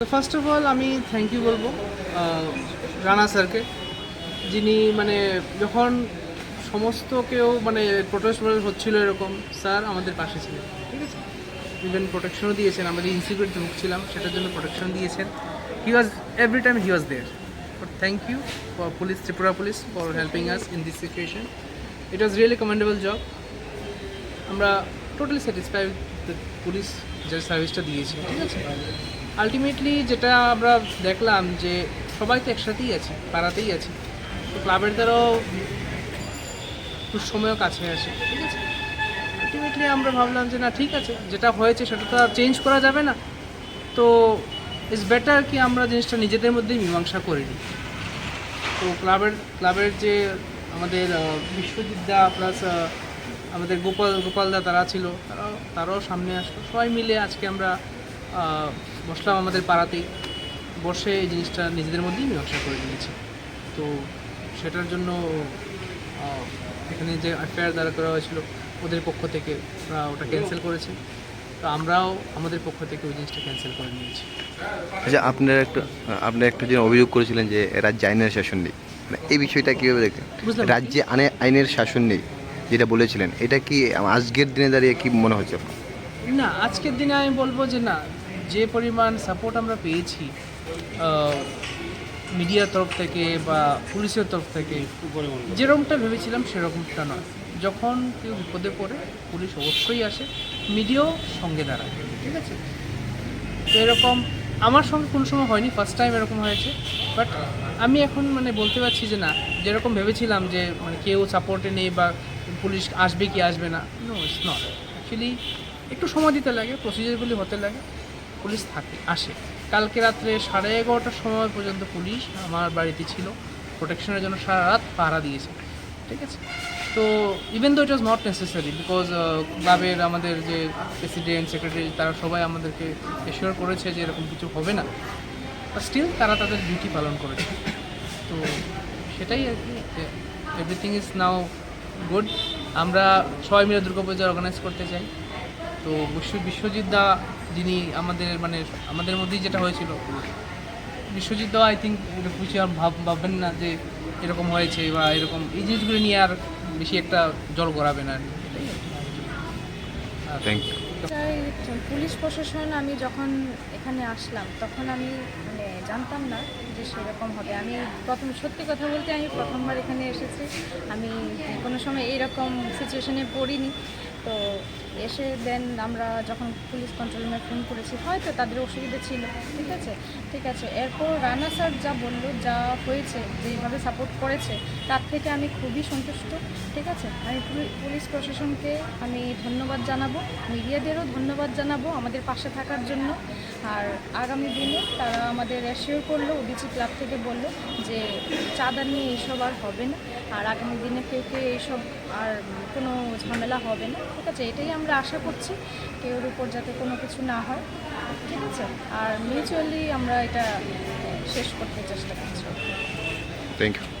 First of all আমি thank you বলব রানা স্যারকে। যিনি মানে যখন সমস্ত কেউ মানে প্রোটেস্ট হচ্ছিল এরকম, স্যার আমাদের পাশে ছিলেন, ঠিক আছে? ইভেন প্রোটেকশনও দিয়েছেন, আমাদের ইনসিকিউরিটি ঢুকছিলাম সেটার জন্য প্রোটেকশন দিয়েছেন। He was every time he was there but thank you for police Tripura police for helping us in this situation it was really commendable job আমরা টোটালি স্যাটিসফাই পুলিশ যে সার্ভিসটা দিয়েছে, ঠিক আছে? আলটিমেটলি যেটা আমরা দেখলাম যে সবাই তো একসাথেই আছে পাড়াতেই আছে। তো ক্লাবের দ্বারাও দুঃসময়ও কাছে আসে ঠিক আছে? আলটিমেটলি আমরা ভাবলাম যে না ঠিক আছে যেটা হয়েছে সেটা তো আর চেঞ্জ করা যাবে না। তো ইটস বেটার কি আমরা জিনিসটা নিজেদের মধ্যেই মীমাংসা করে নিই। তো ক্লাবের ক্লাবের যে আমাদের আহ, বিশ্বজিৎ দা প্লাস আমাদের গোপাল গোপাল দা তারা ছিল তারাও তারাও সামনে আসলো। সবাই মিলে আজকে আমরা বসলাম আমাদের পাড়াতেই। বসে এই জিনিসটা নিজেদের মধ্যেই মীমাংসা করে নিয়েছি। তো সেটার জন্য এখানে যে এফআইআর দ্বারা করা হয়েছিল ওদের পক্ষ থেকে ওরা ওটা ক্যান্সেল করেছে। তো আমরাও আমাদের পক্ষ থেকে ওই জিনিসটা ক্যান্সেল করে নিয়েছি। আচ্ছা আপনারা একটা আপনি একটা যে অভিযোগ করেছিলেন যে রাজ্যে আইনের শাসন নেই মানে এই বিষয়টা কীভাবে দেখেন রাজ্যে আনে আইনের শাসন নেই যেটা বলেছিলেন এটা কি আজকের দিনে দাঁড়িয়ে কি মনে হচ্ছে না আজকের দিনে আমি বলব যে না যে পরিমাণ সাপোর্ট আমরা পেয়েছি মিডিয়ার তরফ থেকে বা পুলিশের তরফ থেকে, যেরকমটা ভেবেছিলাম সেরকমটা নয়। যখন কেউ বিপদে পড়ে, পুলিশ অবশ্যই আসে মিডিয়াও সঙ্গে দাঁড়ায়, ঠিক আছে? তো এরকম আমার সঙ্গে কোনো সময় হয়নি ফার্স্ট টাইম এরকম হয়েছে বাট আমি এখন মানে বলতে পারছি যে না, যেরকম ভেবেছিলাম যে মানে কেউ সাপোর্টে নেই বা পুলিশ আসবে কি আসবে না নো ইটস নট অ্যাকচুয়ালি একটু সময় দিতে লাগে প্রসিজারগুলি হতে লাগে। পুলিশ থাকে, আসে। কালকে রাত্রে সাড়ে এগারোটার সময় পর্যন্ত পুলিশ আমার বাড়িতে ছিল। প্রোটেকশনের জন্য সারা রাত পাহারা দিয়েছে, ঠিক আছে? তো even though it was not necessary because ক্লাবের আমাদের যে প্রেসিডেন্ট সেক্রেটারি তারা সবাই আমাদেরকে এশিওর করেছে যে এরকম কিছু হবে না। স্টিল তারা তাদের ডিউটি পালন করেছে। তো সেটাই আর কি এভরিথিং ইজ নাও গুড আমরা সবাই মিলে দুর্গাপূজা অর্গানাইজ করতে চাই। তো বিশ্ব বিশ্বজিৎ দা যিনি আমাদের মানে আমাদের মধ্যেই যেটা হয়েছিল। বিশ্বজিৎ আই থিঙ্ক কিছু আর ভাব ভাববেন না যে এরকম হয়েছে বা এরকম। এই জিনিসগুলো নিয়ে আর বেশি একটা জল গড়াবে না। পুলিশ প্রশাসন আমি যখন এখানে আসলাম তখন আমি মানে জানতাম না যে সেরকম হবে। আমি প্রথম সত্যি কথা বলতে আমি প্রথমবার এখানে এসেছি। আমি কোনো সময় এইরকম সিচুয়েশনে পড়িনি। তো এসে দেন আমরা যখন পুলিশ কন্ট্রোল রুমে ফোন করেছি, হয়তো তাদের অসুবিধা ছিল, ঠিক আছে? ঠিক আছে, এরপর রানা স্যার যা বলল, যা হয়েছে, যেভাবে সাপোর্ট করেছে, তার থেকে আমি খুবই সন্তুষ্ট, ঠিক আছে? আমি পুলি- পুলিশ প্রশাসনকে আমি ধন্যবাদ জানাব, মিডিয়াদেরও ধন্যবাদ জানাব আমাদের পাশে থাকার জন্য। আর আগামী দিনে তারা আমাদের অ্যাসিওর করল ওবিসি ক্লাব থেকে বলল যে চাঁদা নিয়ে এইসব আর হবে না, আর আগামী দিনে কেউ কেউ এইসব আর কোনো ঝামেলা হবে না, ঠিক আছে? এটাই আমরা আশা করছি কেউর উপর যাতে কোনো কিছু না হয়। ঠিক আছে? আর মিউচুয়ালি আমরা এটা শেষ করতে চেষ্টা করছি। Thank you